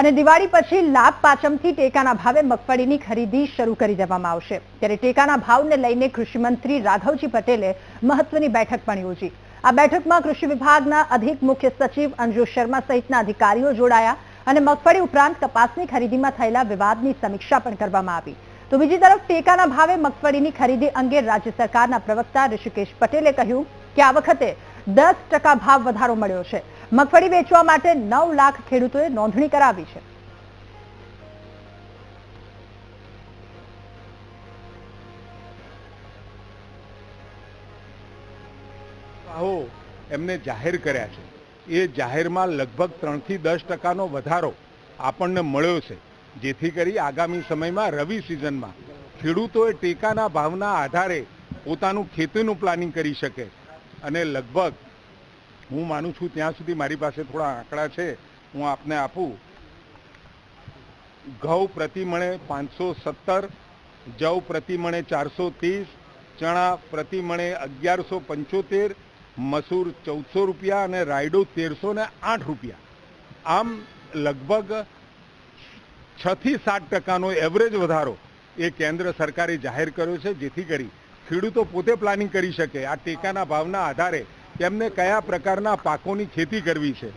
અને દિવાળી પછી લાભ પાચમથી ટેકાના ભાવે મગફળીની ખરીદી શરૂ કરી દેવામાં આવશે. ત્યારે ટેકાના ભાવને લઈને કૃષિમંત્રી રાઘવજી પટેલે મહત્વની બેઠક પણ યોજી. આ બેઠકમાં કૃષિ વિભાગના અધિક મુખ્ય સચિવ અંજુ શર્મા સહિતના અધિકારીઓ જોડાયા અને મગફળી ઉપરાંત કપાસની ખરીદીમાં થયેલા વિવાદની સમીક્ષા પણ કરવામાં આવી. તો બીજી તરફ ટેકાના ભાવે મગફળીની ખરીદી અંગે રાજ્ય સરકારના પ્રવક્તા ઋષિકેશ પટેલે કહ્યું કે આ વખતે દસ ટકા ભાવ વધારો મળ્યો છે. મગફળી વેચવા માટે નવ લાખ ખેડૂતોએ નોંધણી કરાવી છે. આવો, એમને જાહેર કર્યા છે. એ જાહેરમાં લગભગ ત્રણથી દસ ટકાનો વધારો આપણને મળ્યો છે, જેથી કરી આગામી સમયમાં રવિ સિઝનમાં ખેડૂતોએ ટેકાના ભાવના આધારે પોતાનું ખેતીનું પ્લાનિંગ કરી શકે. અને લગભગ હું માનું છું ત્યાં સુધી મારી પાસે થોડા આંકડા છે. હું આપને આપું. ઘઉં પ્રતિમણે પાંચસો સત્તર, જવ પ્રતિમણે ચારસો ત્રીસ, ચણા પ્રતિમણે અગિયારસો પંચોતેર, મસૂર ચૌદસો રૂપિયા અને રાયડો તેરસો ને આઠ રૂપિયા. આમ લગભગ છથી સાત ટકાનો એવરેજ વધારો એ કેન્દ્ર સરકારે જાહેર કર્યો છે. જેથી કરી ખેડૂતો પોતે પ્લાનિંગ કરી શકે. આ ટેકાના ભાવના આધારે તેમને કયા પ્રકારના પાકોની ખેતી કરવી છે?